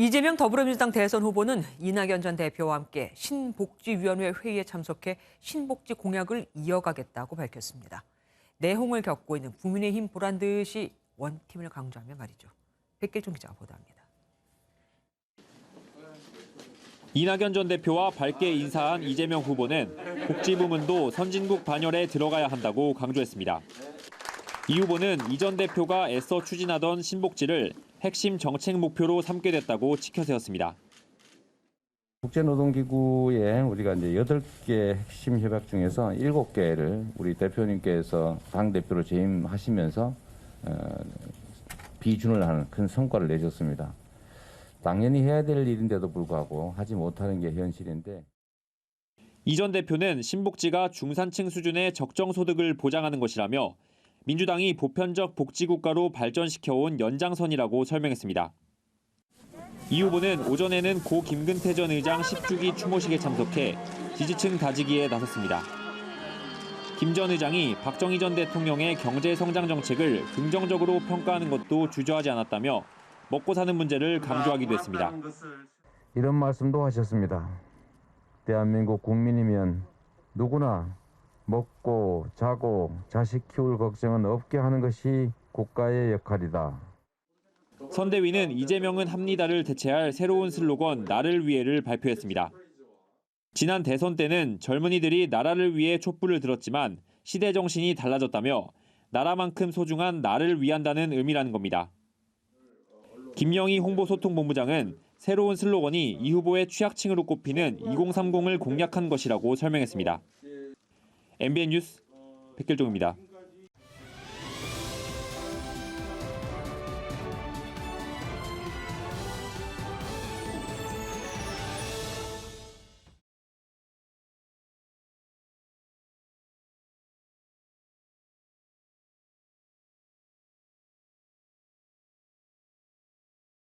이재명 더불어민주당 대선 후보는 이낙연 전 대표와 함께 신복지위원회 회의에 참석해 신복지 공약을 이어가겠다고 밝혔습니다. 내홍을 겪고 있는 국민의힘 보란 듯이 원팀을 강조하며 말이죠. 백길종 기자가 보도합니다. 이낙연 전 대표와 밝게 인사한 이재명 후보는 복지 부문도 선진국 반열에 들어가야 한다고 강조했습니다. 이 후보는 이 전 대표가 애써 추진하던 신복지를 핵심 정책 목표로 삼게 됐다고 치켜세웠습니다. 국제노동기구에 우리가 이제 여덟 개 핵심 협약 중에서 일곱 개를 우리 대표님께서 당 대표로 재임하시면서 어, 비준을 하는 큰 성과를 내셨습니다. 당연히 해야 될 일인데도 불구하고 하지 못하는 게 현실인데 이 전 대표는 신복지가 중산층 수준의 적정 소득을 보장하는 것이라며 민주당이 보편적 복지국가로 발전시켜온 연장선이라고 설명했습니다. 이 후보는 오전에는 고 김근태 전 의장 10주기 추모식에 참석해 지지층 다지기에 나섰습니다. 김 전 의장이 박정희 전 대통령의 경제 성장 정책을 긍정적으로 평가하는 것도 주저하지 않았다며 먹고 사는 문제를 강조하기도 했습니다. 이런 말씀도 하셨습니다. 대한민국 국민이면 누구나 먹고 자고 자식 키울 걱정은 없게 하는 것이 국가의 역할이다. 선대위는 이재명은 합니다를 대체할 새로운 슬로건 나를 위해를 발표했습니다. 지난 대선 때는 젊은이들이 나라를 위해 촛불을 들었지만 시대 정신이 달라졌다며 나라만큼 소중한 나를 위한다는 의미라는 겁니다. 김영희 홍보소통본부장은 새로운 슬로건이 이 후보의 취약층으로 꼽히는 2030을 공략한 것이라고 설명했습니다. MBN 뉴스 백길종입니다.